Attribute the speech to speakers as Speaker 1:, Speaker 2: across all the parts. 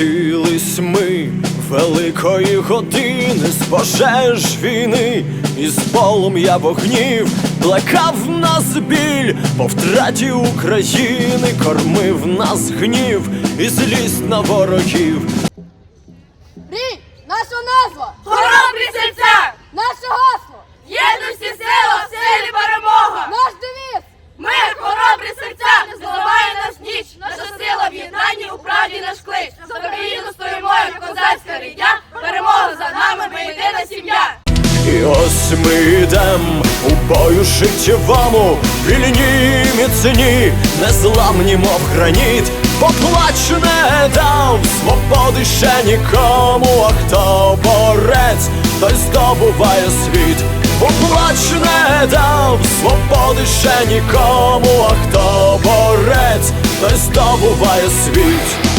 Speaker 1: Прокотились ми великої години з пожеж війни, і з полум'я вогнів плекав нас біль по втраті України, кормив нас гнів і злість на ворогів.
Speaker 2: Рій, наша назва,
Speaker 3: Хоробрі серця!
Speaker 2: наше гасло,
Speaker 3: Єдності сила, в силі перемога!
Speaker 2: наш девіз.
Speaker 3: Мир, хоробрі серця! Зливає нас ніч! Наша сила в єднанні у правді наш клич! За Україну стоїмо, як козацька рідня! Перемога за нами, ми єдина сім'я!
Speaker 1: І ось ми йдем у бою життєвому, вільні міцні, незламні, мов граніт, поплач не дав свободи ще нікому, а хто борець, той здобуває світ. Поплач не дав свободи ще нікому, а хто борець, той здобуває світ.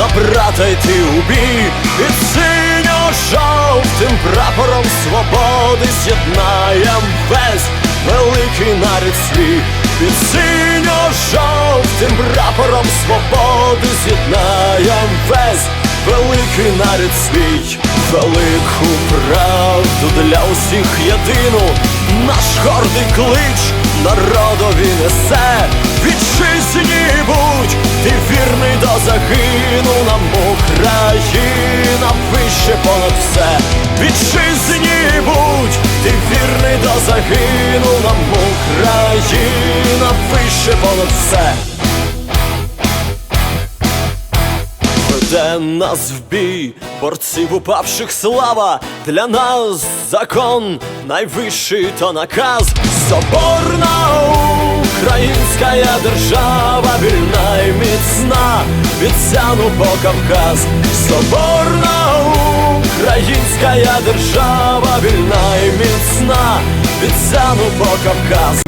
Speaker 1: на брата йти у бій Під синьо-жовтим прапором свободи з'єднаєм весь великий нарід свій. Під синьо-жовтим прапором свободи з'єднаєм весь великий нарід свій. Велику правду для усіх єдину Наш гордий клич народові несе. Вітчизні будь, ти вірний до загину Нам Україна. Вище понад все. Вітчизні будь, ти вірний до загину Нам Україна. Вище понад все. Веде нас в бій, борців упавших слава, для нас закон найвищий то наказ, соборна українська держава, вільна і міцна, від Сяну по Кавказ, соборна українська держава, вільна і міцна, від Сяну по Кавказ.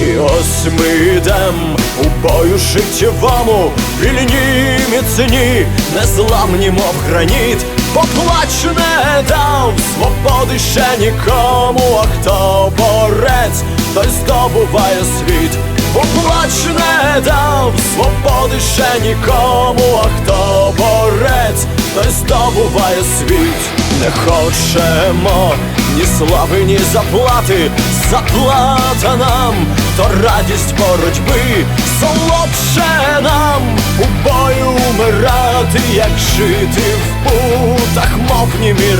Speaker 1: І ось ми йдем у бою життєвому, вільні міцні, незламні, мов граніт, поплач не дав свободи ще нікому, а хто борець, той здобуває світ, поплач не дав свободи ще нікому, а хто борець, той здобуває світ, не хочемо ні слави, ні заплати, заплата нам, то радість боротьби, солодше нам у бою умирати, як жити в путах, мов німі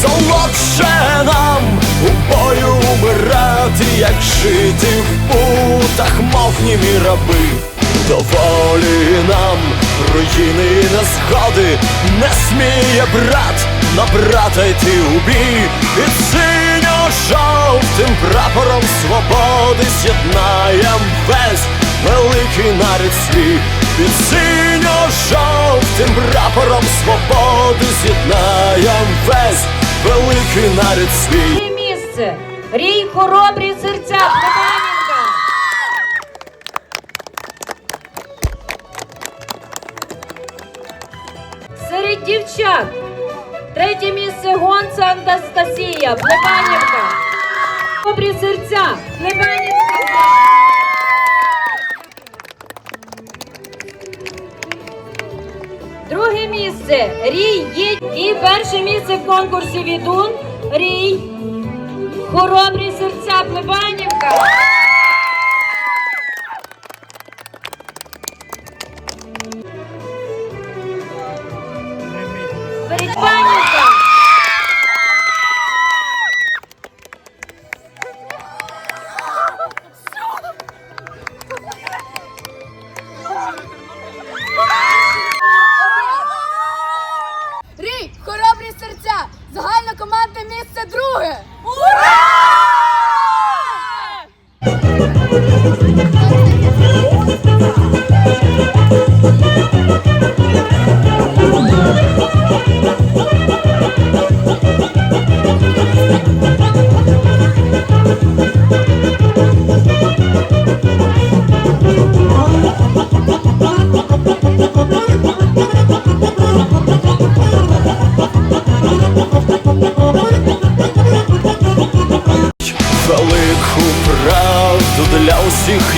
Speaker 1: солодше нам у бою умирати, як жити в путах, мов німі раби. Доволі нам руїни і незгоди не сміє брат на брата йти у бій. Під синьо-жовтим прапором свободи з'єднаєм весь великий нарід свій. Під синьо-жовтим прапором свободи з'єднаєм весь великий нарід свій.
Speaker 4: Рій хоробрі серця Плебанівка. Дівчат. Третє місце гонца Анастасія Плебанівка. Хоробрі серця Плебанівка. Друге місце Рій є і перше місце в конкурсі Відун Рій. Хоробрі серця Плебанівка.
Speaker 1: Música